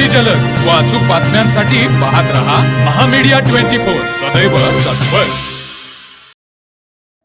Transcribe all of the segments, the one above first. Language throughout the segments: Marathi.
अति जलद. व अचूक बातम्यांसाठी पाहत रहा महामीडिया ट्वेंटी फोर. सदैव तत्पर.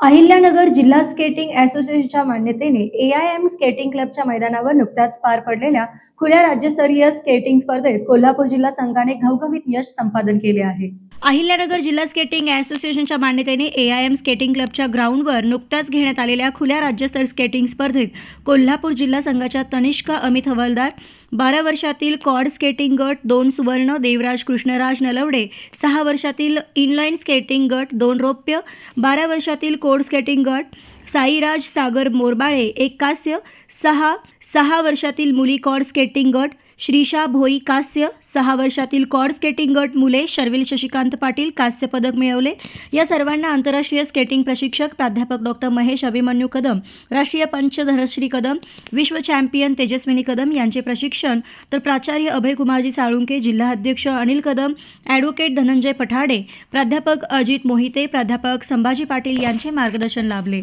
अहिल्यानगर जिल्हा स्केटिंग असोसिएशनच्या मान्यतेने ए आय एम स्केटिंग क्लबच्या मैदानावर नुकत्याच पार पडलेल्या खुल्या राज्यस्तरीय स्केटिंग स्पर्धेत कोल्हापूर जिल्हा संघाने घवघवीत यश संपादन केले आहे. अहिल्यानगर जिल्हा स्केटिंग असोसिएशनच्या मान्यतेने ए आय एम स्केटिंग क्लबच्या ग्राउंडवर नुकत्याच घेण्यात आलेल्या खुल्या राज्यस्तर स्केटिंग स्पर्धेत कोल्हापूर जिल्हा संघाच्या तनिष्का अमित हवालदार बारा वर्षातील कॉड स्केटिंग गट दोन सुवर्ण देवराज कृष्णराज नलवडे सहा वर्षातील इनलाईन स्केटिंग गट दोन रौप्य बारा वर्षातील कोड स्केटिंग गट साईराज सागर मोरबाळे एक कांस्य सहा सहा वर्षातील मुली कॉड स्केटिंग गट श्रीशा भोई कांस्य सहा वर्षातील कॉर्ड स्केटिंग गट मुले शर्विल शशिकांत पाटील कांस्य पदक मिळवले. या सर्वांना आंतरराष्ट्रीय स्केटिंग प्रशिक्षक प्राध्यापक डॉक्टर महेश अभिमन्यू कदम राष्ट्रीय पंचधनश्री कदम विश्व चॅम्पियन तेजस्विनी कदम यांचे प्रशिक्षण तर प्राचार्य अभयकुमारजी साळुंके जिल्हा अध्यक्ष अनिल कदम ॲडव्होकेट धनंजय पठाडे प्राध्यापक अजित मोहिते प्राध्यापक संभाजी पाटील यांचे मार्गदर्शन लाभले.